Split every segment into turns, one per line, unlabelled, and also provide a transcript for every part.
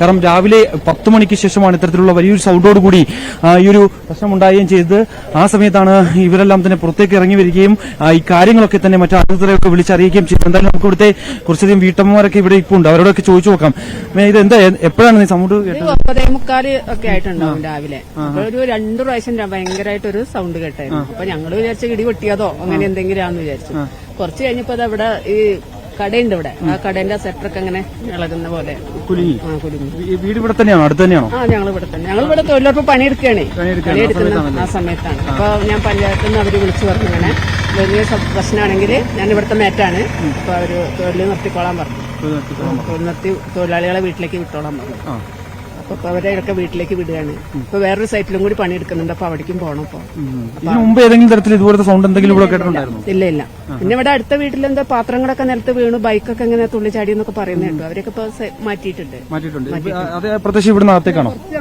കാരണം രാവിലെ പത്ത് മണിക്ക് ശേഷമാണ് ഇത്തരത്തിലുള്ള വലിയൊരു സൗണ്ടോട് കൂടി ഈ ഒരു പ്രശ്നമുണ്ടാകുകയും ചെയ്തത്. ആ സമയത്താണ് ഇവരെല്ലാം തന്നെ പുറത്തേക്ക് ഇറങ്ങി വരികയും ഈ കാര്യങ്ങളൊക്കെ തന്നെ മറ്റു അധികൃതരെയൊക്കെ വിളിച്ചറിയിക്കുകയും ചെയ്തു. എന്തായാലും നമുക്ക് ഇവിടുത്തെ കുറച്ചധികം വീട്ടമ്മമാരൊക്കെ ഇവിടെ ഇപ്പോൾ ഉണ്ട് അവരോടൊക്കെ ചോദിച്ചു നോക്കാം. ഇത് എന്താ എപ്പോഴാണ് ഈ സൗണ്ട്
ഒമ്പതേ മുക്കാൽ ഒക്കെ ആയിട്ടുണ്ടാവും രാവിലെ. ഒരു രണ്ടു പ്രാവശ്യം ഭയങ്കരമായിട്ടൊരു സൗണ്ട് കേട്ടായിരുന്നു. അപ്പൊ ഞങ്ങൾ വിചാരിച്ച ഇടി പൊട്ടിയതോ അങ്ങനെ എന്തെങ്കിലും ആണെന്ന് വിചാരിച്ചു. കുറച്ച് കഴിഞ്ഞപ്പോ അത് അവിടെ ഈ കടയുണ്ട് ഇവിടെ. ആ കടേന്റെ സെറ്ററൊക്കെ അങ്ങനെ ഇളകുന്ന പോലെ.
കുലുങ്ങി.
ആ കുലുങ്ങി.
ഈ വീട് ഇവിടെ തന്നെയാണോ? അടുത്ത് തന്നെയാണോ?
ആ ഞങ്ങൾ ഇവിടെ തന്നെ. ഞങ്ങൾ ഇവിടെ തൊഴിലുറപ്പ് പണിയെടുക്കുകയാണ്. പണിയെടുക്കുന്ന ആ സമയത്താണ്. അപ്പൊ ഞാൻ പഞ്ചായത്തിൽ നിന്ന് അവർ വിളിച്ചു പറഞ്ഞു ഇങ്ങനെ വലിയ സ- പ്രശ്നമാണെങ്കിൽ ഞാൻ ഇവിടുത്തെ മേറ്റാണ്. അപ്പൊ അവർ തൊഴിൽ നിർത്തിക്കോളാൻ പറഞ്ഞു. തൊഴിൽ നിർത്തി തൊഴിലാളികളെ വീട്ടിലേക്ക് വിട്ടോളാൻ പറഞ്ഞു.
ആ.
അപ്പൊ അവരെയൊക്കെ വീട്ടിലേക്ക് വിടുകയാണ്. ഇപ്പൊ വേറൊരു സൈറ്റിലും കൂടി പണിയെടുക്കുന്നുണ്ട്. അപ്പൊ അവിടേക്കും പോകണം ഇപ്പൊ.
ഇതിനു മുമ്പ് ഏതെങ്കിലും തരത്തിൽ ഇതുപോലത്തെ സൗണ്ട് എന്തെങ്കിലും ഇവിടെ കേട്ടിട്ടുണ്ടായിരുന്നു?
ഇല്ല ഇല്ല. പിന്നെ ഇവിടെ അടുത്ത വീട്ടിൽ എന്തോ പാത്രങ്ങളൊക്കെ നിലത്ത് വീണു ബൈക്കൊക്കെ ഇങ്ങനെ തുള്ളിച്ചാടി എന്നൊക്കെ പറയുന്നുണ്ട് അവരൊക്കെ ഇപ്പൊ മാറ്റിയിട്ടുണ്ട്.
മാറ്റിയിട്ടുണ്ട്. അത് പ്രത്യേകിച്ച് ഇവിടെ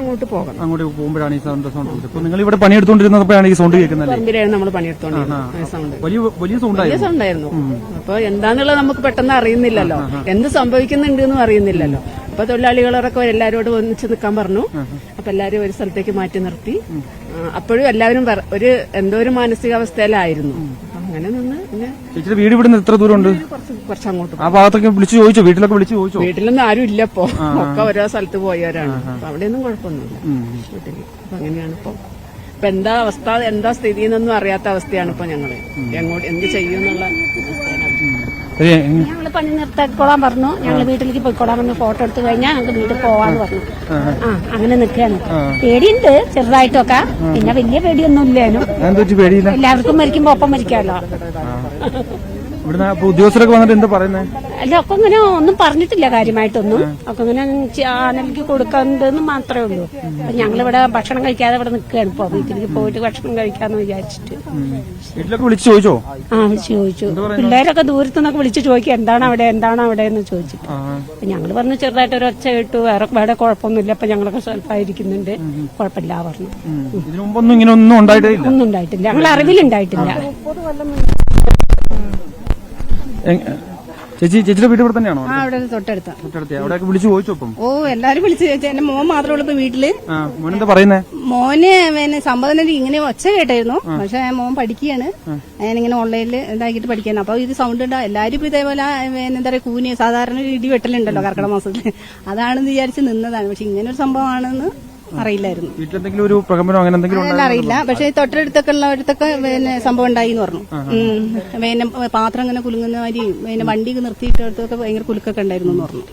അങ്ങോട്ട് പോകണം.
അങ്ങോട്ട് പോകുമ്പോഴാണ് ഈ സൗണ്ട് സൗണ്ട് ഇപ്പൊ നിങ്ങൾ ഇവിടെ പണിയെടുത്തോണ്ടിരുന്നപ്പോഴാണ് ഈ സൗണ്ട് കേൾക്കുന്നത്
നമ്മൾ പണിയെടുത്തോണ്ടിരുന്നത്
വലിയ വലിയ സൗണ്ട്
വലിയ സൗണ്ട് ആയിരുന്നു. അപ്പൊ എന്താന്നുള്ളത് നമുക്ക് പെട്ടെന്ന് അറിയുന്നില്ലല്ലോ. എന്ത് സംഭവിക്കുന്നുണ്ട് എന്ന് അറിയുന്നില്ലല്ലോ. അപ്പൊ തൊഴിലാളികളൊക്കെ എല്ലാരോടും ഒന്നിച്ച് നിൽക്കാൻ പറഞ്ഞു. അപ്പൊ എല്ലാരും ഒരു സ്ഥലത്തേക്ക് മാറ്റി നിർത്തി. അപ്പോഴും എല്ലാവരും ഒരു എന്തോ ഒരു മാനസികാവസ്ഥയിലായിരുന്നു. അങ്ങനെ നിന്ന് പിന്നെ
വീട് നിന്ന് എത്ര ദൂരമുണ്ട്?
കുറച്ച് അങ്ങോട്ട്
ആ ഭാഗത്തൊക്കെ വിളിച്ചു ചോദിച്ചോ? വീട്ടിലൊക്കെ വിളിച്ചു ചോദിച്ചോ?
വീട്ടിലൊന്നും ആരും ഇല്ല ഇപ്പൊ. ഒക്കെ ഓരോ സ്ഥലത്ത് പോയവരാണ്. അപ്പൊ അവിടെയൊന്നും കുഴപ്പമൊന്നുമില്ല. അപ്പൊ അങ്ങനെയാണ് ഇപ്പൊ. ഇപ്പൊ എന്താ അവസ്ഥ എന്താ സ്ഥിതി എന്നൊന്നും അറിയാത്ത അവസ്ഥയാണ് ഇപ്പൊ ഞങ്ങൾ. എങ്ങോട്ട് എന്ത് അവസ്ഥയാണ്
ശരി,
ഞങ്ങൾ പണി നിർത്തിക്കോളാൻ പറഞ്ഞു. ഞങ്ങൾ വീട്ടിലേക്ക് പോയിക്കോളാൻ പറഞ്ഞു. ഫോട്ടോ എടുത്തു കഴിഞ്ഞാൽ ഞങ്ങൾക്ക് വീട്ടിൽ പോവാന്ന് പറഞ്ഞു. ആ. അങ്ങനെ നിൽക്കുകയാണ്. പേടിയുണ്ട് ചെറുതായിട്ടൊക്കെ. പിന്നെ വലിയ പേടിയൊന്നും ഇല്ലേനും എല്ലാവർക്കും മരിക്കുമ്പോ ഒപ്പം മരിക്കാമല്ലോ
ഇവിടുന്ന് ഉദ്യോഗസ്ഥരൊക്കെ വന്നിട്ട് എന്താ പറയുന്നത്
അല്ല ഒക്കെ ഇങ്ങനെ ഒന്നും പറഞ്ഞിട്ടില്ല കാര്യമായിട്ടൊന്നും. ഒക്കെ ഇങ്ങനെ ചാനലിക്ക് കൊടുക്കണ്ടെന്ന് മാത്രമേ ഉള്ളൂ. അപ്പൊ ഞങ്ങളിവിടെ ഭക്ഷണം കഴിക്കാതെ ഇവിടെ നിൽക്കുകയാണ്. ഇപ്പൊ വീട്ടിലേക്ക് പോയിട്ട് ഭക്ഷണം കഴിക്കാന്ന് വിചാരിച്ചിട്ട്.
വീട്ടിലൊക്കെ വിളിച്ചു ചോദിച്ചോ?
ആ വിളിച്ചു ചോദിച്ചു. പിള്ളേരൊക്കെ ദൂരത്തു നിന്നൊക്കെ വിളിച്ചു ചോദിക്കുക എന്താണ് അവിടെ? എന്താണ് അവിടെ? എന്ന് ചോദിച്ചിട്ട്. അപ്പൊ ഞങ്ങൾ പറഞ്ഞു ചെറുതായിട്ട് ഒരു ഒച്ച കേട്ടു. വേറെ വേറെ കുഴപ്പമൊന്നുമില്ല. അപ്പൊ ഞങ്ങളൊക്കെ സ്വല്പായിരിക്കുന്നുണ്ട്. കുഴപ്പമില്ല പറഞ്ഞു.
മുമ്പൊന്നും ഇങ്ങനെ ഒന്നും ഉണ്ടായിട്ടില്ല
ഒന്നും ഉണ്ടായിട്ടില്ല. ഞങ്ങൾ അറിവിലുണ്ടായിട്ടില്ല
ചേച്ചി ചേച്ചിയുടെ വീട് ഇവിടെ തന്നെയാണോ?
ആ അവിടെ തൊട്ടടുത്ത.
തൊട്ടടുത്ത് അവിടെയൊക്കെ വിളിച്ചു ചോദിച്ചോപ്പം
ഓ എല്ലാരും വിളിച്ചു ചോദിച്ചു. എന്റെ മോൻ മാത്രമേ ഉള്ളൂ ഇപ്പൊ
വീട്ടിൽ. മോനെന്താ പറയുന്നേ?
മോന് പിന്നെ സംഭവം ഇങ്ങനെ ഒച്ച കേട്ടായിരുന്നു. പക്ഷെ മോൻ പഠിക്കുകയാണ്. ഞാനിങ്ങനെ ഓൺലൈനിൽ ഇതാക്കിയിട്ട് പഠിക്കാണ് അപ്പൊ ഇത് സൗണ്ട് ഉണ്ടാവും എല്ലാരും ഇപ്പൊ ഇതേപോലെ എന്താ പറയാ കൂനി സാധാരണ ഒരു ഇടി വെട്ടലുണ്ടല്ലോ കർക്കിടക മാസത്തിൽ. അതാണെന്ന് വിചാരിച്ച് നിന്നതാണ്. പക്ഷെ ഇങ്ങനെ ഒരു സംഭവമാണെന്ന് അറിയില്ലായിരുന്നു.
വീട്ടിലെന്തെങ്കിലും ഒരു പ്രകമ്പനോ അങ്ങനെ എന്തെങ്കിലും
അറിയില്ല. പക്ഷെ തൊട്ടടുത്തൊക്കെ ഉള്ളവരത്തൊക്കെ പിന്നെ സംഭവം ഉണ്ടായി എന്ന് പറഞ്ഞു പിന്നെ പാത്രം ഇങ്ങനെ കുലുങ്ങുന്ന മാതിരി പിന്നെ വണ്ടി നിർത്തിയിട്ടടുത്തൊക്കെ ഭയങ്കര കുലുക്കൊക്കെ ഉണ്ടായിരുന്നു എന്ന് പറഞ്ഞു.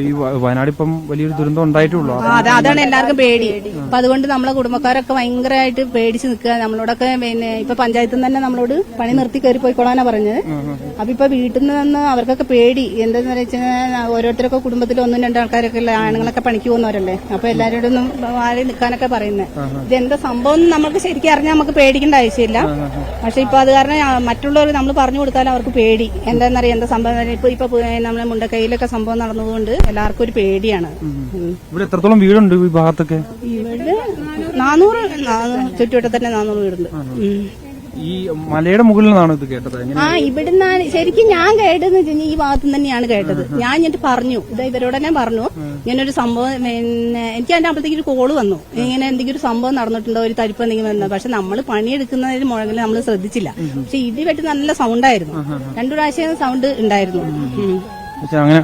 ഈ വയനാട് ഇപ്പം വലിയൊരു ദുരന്തം ഉണ്ടായിട്ടുള്ളൂ.
അതാണ് എല്ലാവർക്കും പേടി. അപ്പൊ അതുകൊണ്ട് നമ്മളെ കുടുംബക്കാരൊക്കെ ഭയങ്കരമായിട്ട് പേടിച്ച് നിൽക്കുക. നമ്മളോടൊക്കെ പിന്നെ ഇപ്പൊ പഞ്ചായത്തിൽ നിന്ന് തന്നെ നമ്മളോട് പണി നിർത്തി കയറി പോയിക്കോളാനാ പറഞ്ഞത്. അപ്പൊ ഇപ്പൊ വീട്ടിൽ നിന്ന് അവർക്കൊക്കെ പേടി. എന്താന്ന് വെച്ചാൽ ഓരോരുത്തരൊക്കെ കുടുംബത്തിൽ ഒന്നും രണ്ടും ആൾക്കാരൊക്കെ ഉള്ള ആണുങ്ങളൊക്കെ പണിക്ക് പോകുന്നവരല്ലേ? അപ്പൊ എല്ലാവരോടും ആരെയും മാറി നിൽക്കാനൊക്കെ പറയുന്നത് ഇതെന്താ എന്താ സംഭവം നമുക്ക് ശരിക്കും അറിഞ്ഞാൽ നമുക്ക് പേടിക്കേണ്ട ആവശ്യമില്ല. പക്ഷെ ഇപ്പൊ അത് കാരണം മറ്റുള്ളവർ നമ്മൾ പറഞ്ഞു കൊടുത്താൽ അവർക്ക് പേടി. എന്താണെന്നറിയാം എന്താ സംഭവം? ഇപ്പൊ ഇപ്പൊ നമ്മളെ മുണ്ടക്കൈയിലൊക്കെ സംഭവം നടന്നതുകൊണ്ട് എല്ലാവർക്കും ഒരു പേടിയാണ്.
ഇവിടെ എത്രത്തോളം വീടുണ്ട് ഈ ഭാഗത്തൊക്കെ?
ഇവിടെ നാനൂറ് നാനൂറ് ചുറ്റുവട്ടത്ത് തന്നെ നാനൂറ് വീടുണ്ട്.
ഈ മലയുടെ മുകളിൽ നിന്നാണ് ഇത് കേട്ടത്.
ആ ഇവിടുന്ന് ശരിക്കും ഞാൻ കേട്ടതെന്ന് വെച്ചാൽ ഈ ഭാഗത്തു തന്നെയാണ് കേട്ടത്. ഞാൻ എന്നിട്ട് പറഞ്ഞു ഇത് ഇവരോട് തന്നെ പറഞ്ഞു ഒരു സംഭവം പിന്നെ എനിക്ക് അതിന്റെ അപ്പോഴത്തേക്ക് ഒരു കോൾ വന്നു. ഇങ്ങനെ എന്തെങ്കിലും ഒരു സംഭവം നടന്നിട്ടുണ്ടോ? ഒരു തരിപ്പ് എന്തെങ്കിലും വന്നത് പക്ഷെ നമ്മൾ പണിയെടുക്കുന്നതിന് മുഴകിൽ നമ്മൾ ശ്രദ്ധിച്ചില്ല. പക്ഷെ ഇടി വെട്ടി നല്ല സൗണ്ടായിരുന്നു രണ്ടു പ്രാവശ്യം സൗണ്ട് ഉണ്ടായിരുന്നു.
അങ്ങനെ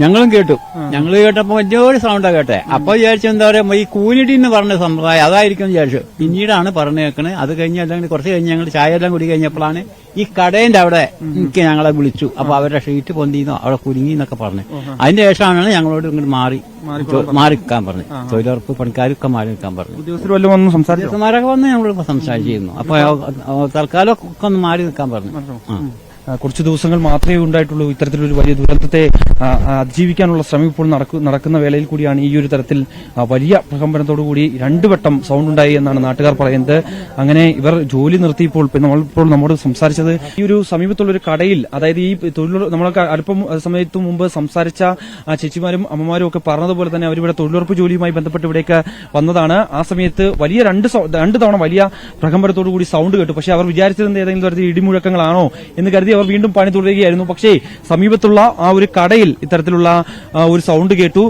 ഞങ്ങളും കേട്ടു. ഞങ്ങൾ കേട്ടപ്പോ വലിയൊരു സൗണ്ടാ കേട്ടെ. അപ്പൊ വിചാരിച്ചു എന്താ പറയാ ഈ കൂനിടി എന്ന് പറഞ്ഞ സമ്പ്രദായം അതായിരിക്കും വിചാരിച്ചു. പിന്നീടാണ് പറഞ്ഞു കേൾക്കണേ അത് കഴിഞ്ഞ് അല്ലെങ്കിൽ കുറച്ച് കഴിഞ്ഞ് ഞങ്ങൾ ചായ എല്ലാം കുടി കഴിഞ്ഞപ്പോഴാണ് ഈ കടേന്റെ അവിടെ എനിക്ക് ഞങ്ങളെ വിളിച്ചു. അപ്പൊ അവരുടെ ഷീറ്റ് പൊന്തിന്നോ അവിടെ കുരുങ്ങി എന്നൊക്കെ പറഞ്ഞു. അതിന്റെ ശേഷമാണ് ഞങ്ങളോട് ഇങ്ങോട്ട് മാറി. മാറി നിൽക്കാൻ പറഞ്ഞു. തൊഴിലുറപ്പ് പണിക്കാരൊക്കെ മാറി നിൽക്കാൻ പറഞ്ഞു ഉദ്യോഗസ്ഥന്മാരൊക്കെ വന്ന് ഞങ്ങളോട് സംസാരിച്ചിരുന്നു. അപ്പൊ തൽക്കാലം ഒക്കെ ഒന്ന് മാറി നിൽക്കാൻ പറഞ്ഞു.
കുറച്ച് ദിവസങ്ങൾ മാത്രമേ ഉണ്ടായിട്ടുള്ളൂ ഇത്തരത്തിലൊരു വലിയ ദുരന്തത്തെ അതിജീവിക്കാനുള്ള ശ്രമം ഇപ്പോൾ നടക്കു- നടക്കുന്ന വേളയിൽ കൂടിയാണ് ഈ ഒരു തരത്തിൽ വലിയ പ്രകമ്പനത്തോടുകൂടി രണ്ടു വട്ടം സൗണ്ട് ഉണ്ടായി എന്നാണ് നാട്ടുകാർ പറയുന്നത്. അങ്ങനെ ഇവർ ജോലി നിർത്തിയപ്പോൾ നമ്മളിപ്പോൾ നമ്മോട് സംസാരിച്ചത് ഈ ഒരു സമീപത്തുള്ള ഒരു കടയിൽ അതായത് ഈ തൊഴിലുറ നമ്മളൊക്കെ അല്പം സമയത്ത് മുമ്പ് സംസാരിച്ച ചേച്ചിമാരും അമ്മമാരും ഒക്കെ പറഞ്ഞതുപോലെ തന്നെ അവരിവിടെ തൊഴിലുറപ്പ് ജോലിയുമായി ബന്ധപ്പെട്ട് ഇവിടേക്ക് വന്നതാണ്. ആ സമയത്ത് വലിയ രണ്ട് രണ്ട് തവണ വലിയ പ്രകമ്പനത്തോടുകൂടി സൗണ്ട് കേട്ടു. പക്ഷെ അവർ വിചാരിച്ചിരുന്നത് ഏതെങ്കിലും തരത്തിൽ ഇടിമുഴക്കങ്ങളാണോ എന്ന് കരുതി അവർ വീണ്ടും പണി തുടരുകയായിരുന്നു. പക്ഷേ സമീപത്തുള്ള ആ ഒരു കടയിൽ ഇത്തരത്തിലുള്ള ഒരു സൗണ്ട് കേട്ടു.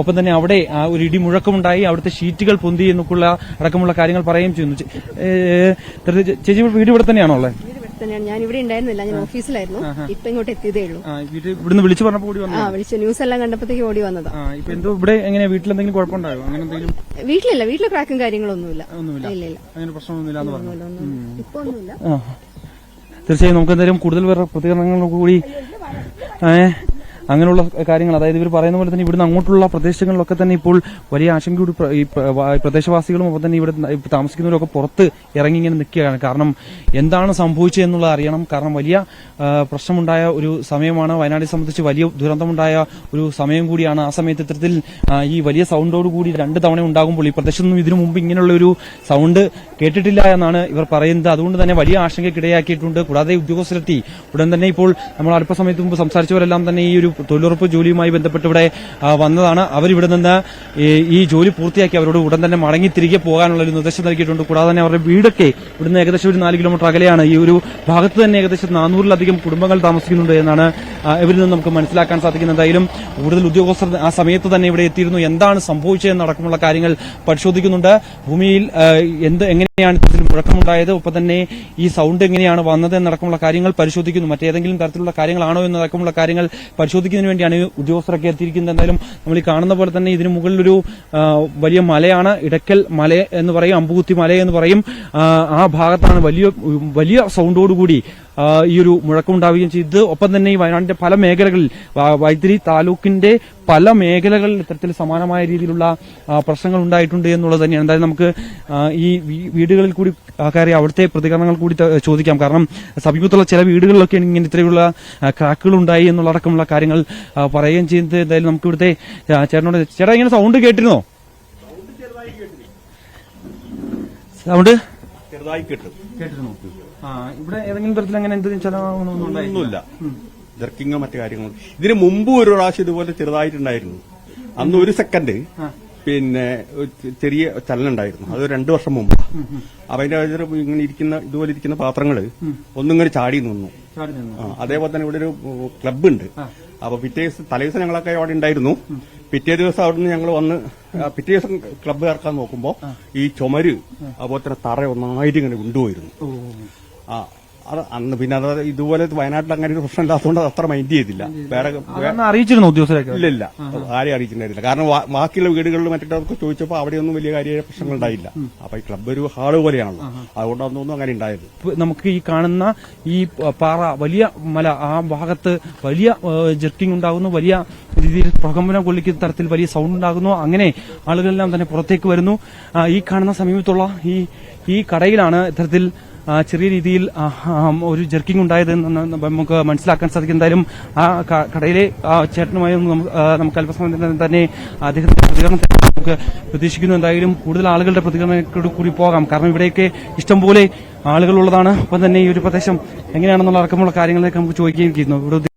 ഒപ്പം തന്നെ അവിടെ ഒരു ഇടിമുഴക്കമുണ്ടായി അവിടുത്തെ ഷീറ്റുകൾ പൊന്തി എന്നൊക്കെയുള്ള അടക്കമുള്ള കാര്യങ്ങൾ പറയുകയും ചെയ്യുന്നു. ചേച്ചി വീട് ഇവിടെ തന്നെയാണോ ഉള്ളത്?
തന്നെയാണ്. ഞാൻ ഇവിടെ ഉണ്ടായിരുന്നില്ല. ഞാൻ ഓഫീസിലായിരുന്നു. ഇപ്പൊ ഇങ്ങോട്ട് എത്തിയതേ ഉള്ളൂ.
വീട്ടിൽ ഇവിടുന്ന് വിളിച്ചു പറഞ്ഞപ്പോൾ കൂടി വന്നു
വിളിച്ച ന്യൂസ് എല്ലാം കണ്ടപ്പോഴത്തേക്ക് ഓടി വന്നതാ.
ഇപ്പൊ എന്തോ ഇവിടെ എങ്ങനെ വീട്ടിൽ എന്തെങ്കിലും കുഴപ്പമുണ്ടായോ? അങ്ങനെ എന്തെങ്കിലും?
വീട്ടിലില്ല. വീട്ടിലെ ക്രാക്കും കാര്യങ്ങളൊന്നുമില്ല.
ഒന്നുമില്ല.
ഇല്ല ഇല്ല
അങ്ങനെ പ്രശ്നമൊന്നുമില്ല
ഇപ്പൊ ഒന്നുമില്ല.
തീർച്ചയായും നമുക്ക് എന്തായാലും കൂടുതൽ പ്രതികരണങ്ങൾ കൂടി അങ്ങനെയുള്ള കാര്യങ്ങൾ അതായത് ഇവർ പറയുന്ന പോലെ തന്നെ ഇവിടുന്ന് അങ്ങോട്ടുള്ള പ്രദേശങ്ങളിലൊക്കെ തന്നെ ഇപ്പോൾ വലിയ ആശങ്കയോട് പ്രദേശവാസികളും ഒപ്പം തന്നെ ഇവിടെ താമസിക്കുന്നവരൊക്കെ പുറത്ത് ഇറങ്ങി ഇങ്ങനെ നിൽക്കുകയാണ്. കാരണം എന്താണ് സംഭവിച്ചത് എന്നുള്ളത് അറിയണം. കാരണം വലിയ പ്രശ്നമുണ്ടായ ഒരു സമയമാണ്. വയനാടിനെ സംബന്ധിച്ച് വലിയ ദുരന്തമുണ്ടായ ഒരു സമയം കൂടിയാണ്. ആ സമയത്ത് ഇത്തരത്തിൽ ഈ വലിയ സൗണ്ടോട് കൂടി രണ്ട് തവണ ഉണ്ടാകുമ്പോൾ ഈ പ്രദേശത്തൊന്നും ഇതിനു മുമ്പ് ഇങ്ങനെയുള്ള ഒരു സൗണ്ട് കേട്ടിട്ടില്ല എന്നാണ് ഇവർ പറയുന്നത്. അതുകൊണ്ട് തന്നെ വലിയ ആശങ്കയ്ക്കിടയാക്കിയിട്ടുണ്ട് കൂടാതെ ഉദ്യോഗസ്ഥരെത്തി. ഉടൻ തന്നെ ഇപ്പോൾ നമ്മൾ അല്പസമയത്ത് മുമ്പ് സംസാരിച്ചവരെല്ലാം തന്നെ ഈ ഒരു തൊഴിലുറപ്പ് ജോലിയുമായി ബന്ധപ്പെട്ട് ഇവിടെ വന്നതാണ്. അവരിവിടെ നിന്ന് ഈ- ജോലി പൂർത്തിയാക്കി അവരോട് ഉടൻ തന്നെ മടങ്ങി തിരികെ പോകാനുള്ള ഒരു നിർദ്ദേശം നൽകിയിട്ടുണ്ട്. കൂടാതെ തന്നെ അവരുടെ വീടൊക്കെ ഇവിടുന്ന് ഏകദേശം ഒരു നാല് കിലോമീറ്റർ അകലെയാണ്. ഈ ഒരു ഭാഗത്ത് തന്നെ ഏകദേശം നാനൂറിലധികം കുടുംബങ്ങൾ താമസിക്കുന്നുണ്ട് എന്നാണ് ഇവരിൽ നിന്ന് നമുക്ക് മനസ്സിലാക്കാൻ സാധിക്കുന്നത്. എന്തായാലും കൂടുതൽ ഉദ്യോഗസ്ഥർ ആ സമയത്ത് തന്നെ ഇവിടെ എത്തിയിരുന്നു. എന്താണ് സംഭവിച്ചതെന്ന് അടക്കമുള്ള കാര്യങ്ങൾ പരിശോധിക്കുന്നുണ്ട്. ഭൂമിയിൽ എന്ത് എങ്ങനെയാണ് ഇതിൽ മുഴക്കമുണ്ടായത്? ഒപ്പം തന്നെ ഈ സൗണ്ട് എങ്ങനെയാണ് വന്നത് എന്നടക്കമുള്ള കാര്യങ്ങൾ പരിശോധിക്കുന്നു. മറ്റേതെങ്കിലും തരത്തിലുള്ള കാര്യങ്ങളാണോ എന്നടക്കമുള്ള കാര്യങ്ങൾ പരിശോധിക്കുന്നതിന് വേണ്ടിയാണ് ഉദ്യോഗസ്ഥരൊക്കെ എത്തിയിരിക്കുന്നത്. എന്തായാലും നമ്മൾ ഈ കാണുന്ന പോലെ തന്നെ ഇതിന് മുകളിലൊരു വലിയ മലയാണ്. ഇടയ്ക്കൽ മല എന്ന് പറയും അമ്പുകുത്തി മല എന്ന് പറയും. ആ, ഭാഗത്താണ് വലിയ വലിയ സൗണ്ടോടുകൂടി ഈ ഒരു മുഴക്കമുണ്ടാവുകയും ചെയ്ത് ഒപ്പം തന്നെ ഈ വയനാടിന്റെ പല മേഖലകളിൽ വൈത്തിരി താലൂക്കിന്റെ പല മേഖലകളിൽ ഇത്തരത്തിൽ സമാനമായ രീതിയിലുള്ള പ്രശ്നങ്ങൾ ഉണ്ടായിട്ടുണ്ട് എന്നുള്ളത് തന്നെയാണ്. എന്തായാലും നമുക്ക് ഈ വീടുകളിൽ കൂടി കയറി അവിടുത്തെ പ്രതികരണങ്ങൾ കൂടി ചോദിക്കാം. കാരണം സമീപത്തുള്ള ചില വീടുകളിലൊക്കെ ഇങ്ങനെ ഇത്രയുള്ള ക്രാക്കുകൾ ഉണ്ടായി എന്നുള്ളടക്കമുള്ള കാര്യങ്ങൾ പറയുകയും ചെയ്യുന്നത്. എന്തായാലും നമുക്ക് ഇവിടുത്തെ ചേട്ടനോട് ചേട്ടാ ഇങ്ങനെ സൗണ്ട് കേട്ടിരുന്നോ? സൗണ്ട്
ചെറുതായി കിട്ടും
കേട്ടിരുന്നു. ആ ഇവിടെ ഏതെങ്കിലും തരത്തിൽ അങ്ങനെ എന്തെങ്കിലും ചെലവാകുന്നൊന്നും
ഒന്നുമില്ല. ജർക്കിങ്ങോ മറ്റു കാര്യങ്ങളോ. ഇതിന് മുമ്പ് ഒരു പ്രാവശ്യം ഇതുപോലെ ചെറുതായിട്ടുണ്ടായിരുന്നു. അന്ന് ഒരു സെക്കൻഡ് പിന്നെ ചെറിയ ചലനുണ്ടായിരുന്നു അത് രണ്ട് വർഷം മുമ്പ്. അപ്പൊ അതിന്റെ ഇങ്ങനെ ഇരിക്കുന്ന ഇതുപോലെ ഇരിക്കുന്ന പാത്രങ്ങൾ ഒന്നിങ്ങനെ ചാടി നിന്നു. അതേപോലെ തന്നെ ഇവിടെ ഒരു ക്ലബ് ഉണ്ട് അപ്പൊ പിറ്റേ ദിവസം തലേ ദിവസം ഞങ്ങളൊക്കെ അവിടെ ഉണ്ടായിരുന്നു. പിറ്റേ ദിവസം അവിടെ നിന്ന് ഞങ്ങൾ വന്ന് പിറ്റേ ദിവസം ക്ലബ്ബ് ഇറക്കാൻ നോക്കുമ്പോ ഈ ചുമര് അതുപോലെ തന്നെ തറ ഒന്നായിട്ട് ഇങ്ങനെ കൊണ്ടുപോയിരുന്നു. ആ അന്ന് പിന്നെ അത് ഇതുപോലെ വയനാട്ടിൽ അങ്ങനെ ഒരു പ്രശ്നം ഇല്ലാത്തതുകൊണ്ട് അത് അത്ര മൈൻഡ് ചെയ്തില്ല. വേറെ
അറിയിച്ചിരുന്നു ഉദ്യോഗസ്ഥരൊക്കെ?
ഇല്ല ഇല്ല. ആരെയും അറിയിച്ചിട്ടുണ്ടായിരുന്നില്ല കാരണം ബാക്കിയുള്ള വീടുകളിൽ മറ്റൊക്കെ ചോദിച്ചപ്പോൾ അവിടെയൊന്നും വലിയ കാര്യമായ പ്രശ്നങ്ങൾ ഉണ്ടായില്ല. അപ്പൊ ഈ ക്ലബ്ബ് ഒരു ഹാൾ പോലെയാണല്ലോ. അതുകൊണ്ട് അതൊന്നും അങ്ങനെ ഉണ്ടായത്.
നമുക്ക് ഈ കാണുന്ന ഈ പാറ വലിയ മല ആ ഭാഗത്ത് വലിയ ജെർക്കിംഗ് ഉണ്ടാകുന്നു വലിയ രീതിയിൽ പ്രകമ്പനം കൊള്ളിക്കുന്ന തരത്തിൽ വലിയ സൗണ്ട് ഉണ്ടാകുന്നു. അങ്ങനെ ആളുകളെല്ലാം തന്നെ പുറത്തേക്ക് വരുന്നു. ഈ കാണുന്ന സമീപത്തുള്ള ഈ ഈ കടയിലാണ് ഇത്തരത്തിൽ ചെറിയ രീതിയിൽ ഒരു ജെർക്കിംഗ് ഉണ്ടായത് നമുക്ക് മനസ്സിലാക്കാൻ സാധിക്കും. എന്തായാലും ആ കടയിലെ ചേട്ടനുമായി നമുക്ക് അല്പസമയം തന്നെ അദ്ദേഹത്തിന്റെ പ്രതികരണം നമുക്ക് പ്രതീക്ഷിക്കുന്നു. എന്തായാലും കൂടുതൽ ആളുകളുടെ പ്രതികരണത്തോട് കൂടി പോകാം. കാരണം ഇവിടെയൊക്കെ ഇഷ്ടംപോലെ ആളുകളുള്ളതാണ്. ഒപ്പം തന്നെ ഈ ഒരു പ്രദേശം എങ്ങനെയാണെന്നുള്ള അടക്കമുള്ള കാര്യങ്ങളൊക്കെ നമുക്ക് ചോദിക്കുകയും ചെയ്യുന്നു. ഇവിടെ